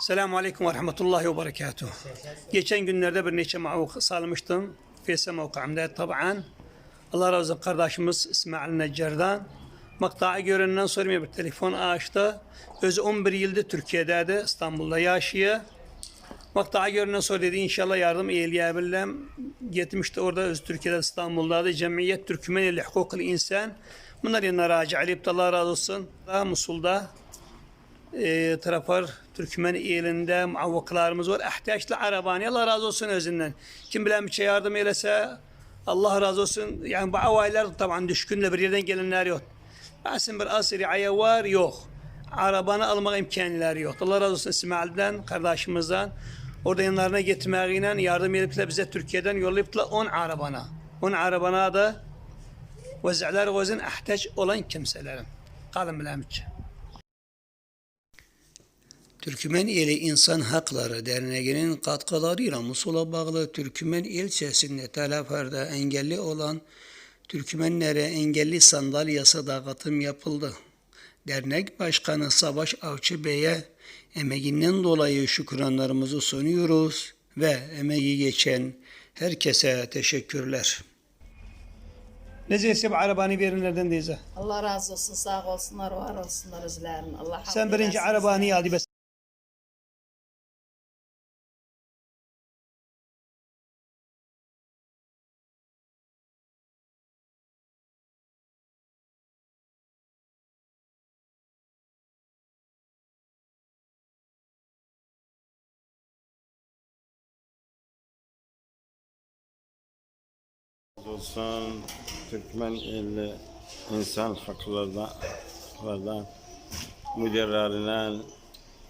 Selamun Aleyküm ve Rahmetullahi ve Berekatuhu. Geçen günlerde bir neçe mavuk salmıştım. Feyse mevkamda taban. Allah razı olsun kardeşimiz İsmail Neccar'dan. Maktağı göründen sonra bir telefon açtı. Özü 11 yıldır Türkiye'deydi. İstanbul'da yaşıyor. Maktağı göründen sonra dedi inşallah yardım eyleyebilirim. Gitmişti orada öz Türkiye'de İstanbul'daydı. Cemiyet Türkmeneli Hukukul İnsan. Bunlar yanına raci de Allah razı olsun. Daha Musul'da e, tarafar Türkmen elinde muavvaklarımız var. İhtiyaçlı arabani Allah razı olsun özünden. Kim bilen bir şey yardım eylese Allah razı olsun. Yani bu avaylar taban düşkünle bir yerden gelenler yok. Aslında bir asri aya var yok. Arabanı almak imkanları yok. Allah razı olsun İsmail'den, kardeşimizden. Orada yanlarına getirmeyle yardım edip bize Türkiye'den yollayıp da 10 arabana. 10 arabana da vez'ler gözün ihtiyaç olan kimselerin. Kalın bilemçe. Türkmen Eli İnsan Hakları Derneği'nin katkılarıyla Musul'a bağlı Türkmen ilçesinde Telefer'de engelli olan Türkmenlere engelli sandalyası dağıtım yapıldı. Dernek Başkanı Savaş Avcı Bey'e emeğinden dolayı şükranlarımızı sunuyoruz ve emeği geçen herkese teşekkürler. Necesi bu arabanı verenlerden deyze. Allah razı olsun, sağ olsunlar, var olsunlar özlerin. Allah Sen birinci arabanı aldı. Olsun Türkmen illi insan haklarından, müdirlerinden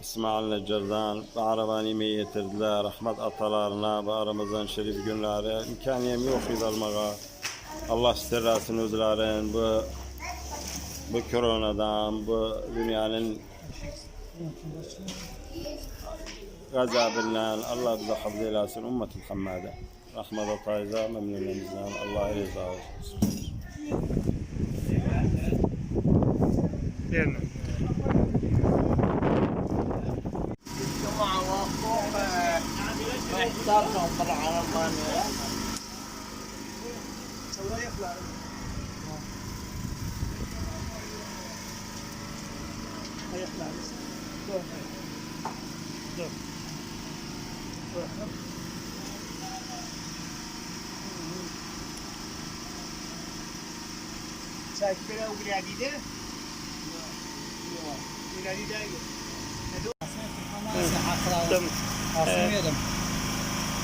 İsmail Neccar'dan Bağrabani'yi getirdiler. Rahmet atalarına, bu Ramazan şerif günleri imkaniyem yok idalmağa. Allah stirrasın özlerin bu bu koronadan, bu dünyanın gazabından Allah bize habz eylesin ümmet Muhammed'e. Rahmet atayıza memnuniyemizden Allah rıza olsun. Yerine.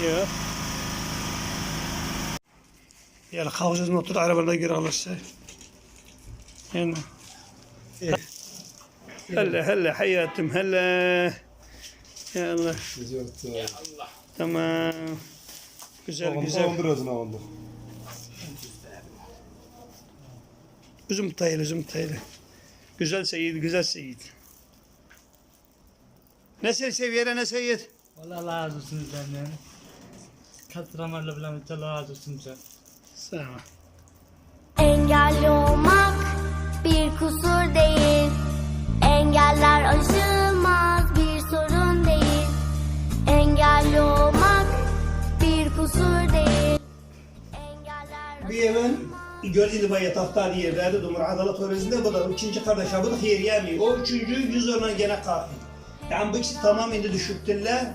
يا على هلا هلا حياتم هلا يا الله يا الله. تمام güzel güzel. Üzüm taylı üzüm taylı güzel seyit güzel seyit ne seviyene ne seyit Vallahi Allah razı olsun senden. Katramarla bilen Allah razı olsun sen. sağ ol. Engelli olmak bir kusur değil. Engeller aşılmaz gördüğünüz bayi yatakta yerdeydi. Dumur adalet turizmde bu da ikinci kardeş abi da Hiryami. O üçüncü yüz oradan gene kalktı. Yani bu ikisi tamam indi düşüktüler.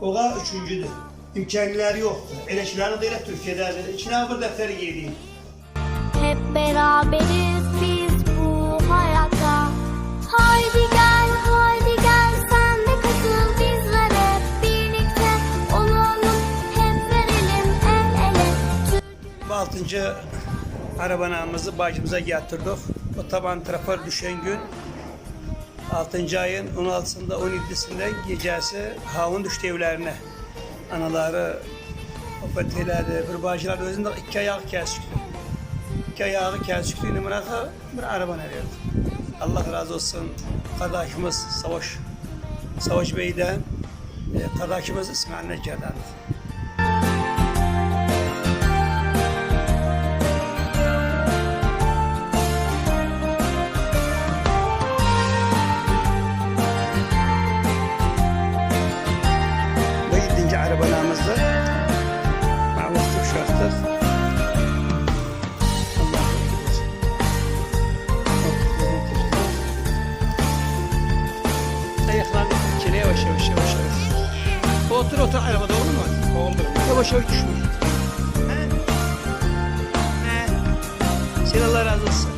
O da üçüncüdür. İmkanları yoktu. Eleştirini değil Türkiye'de. İçine bir defter giydi. hep beraberiz biz bu hayatta. Haydi gel, haydi gel sen de katıl bizlere. Birlikte olalım, hep verelim el ele. Bu altıncı arabanamızı bacımıza getirdik. O taban trafor düşen gün 6. ayın 16'sında 17'sinde gecesi havun düştü evlerine. Anaları opetilerdi, bir bacılar özünde iki ayağı kesik. İki ayağı kesik numarası bir arabana verdi. Allah razı olsun kardeşimiz Savaş Savaş Bey'den, e, kardeşimiz İsmail Neccar'dan. Otur arabada olur mu? Oldu. Yavaş yavaş? He. Senin Allah razı olsun.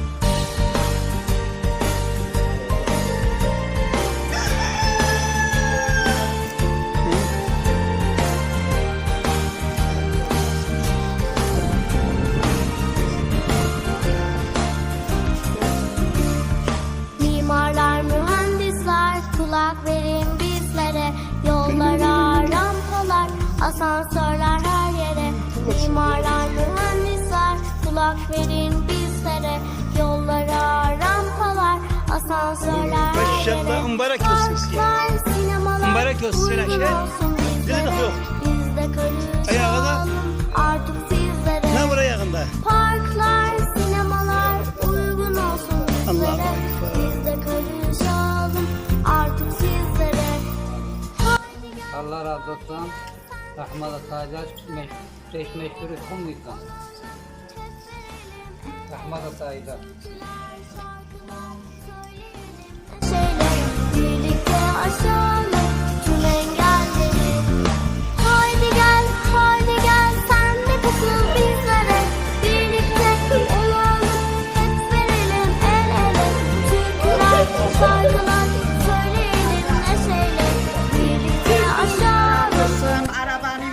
Mimarlar, mühendisler kulak verin bizlere Yollara, rampalar, asansörler Maşallah, mübarek olsun. Parklar, sinemalar Mübarek olsun uygun Selen, şey. olsun bizlere. Dilini yok. Biz de Ayağa kadar. karışalım artık sizlere Ne var ayağında? Parklar, sinemalar uygun olsun bizlere. Allahu Ekber. Biz de karışalım artık sizlere. Allah razı olsun. Meş meşhur kumluysan. Rahmet Tacar. Şöyle birlikte aşalım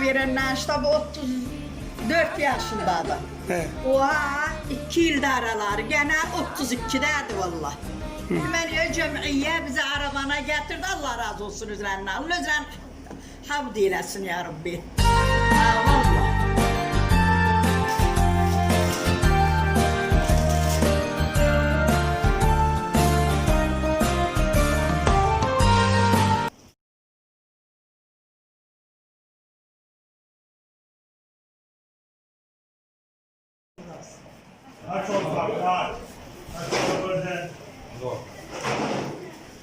verenler işte bu 34 yaşındaydı. He. Oha 2 yılda araları gene 32'derdi valla. Hemen cemiye bizi arabana getirdi Allah razı olsun üzerine. Allah üzerine havd eylesin ya Rabbi.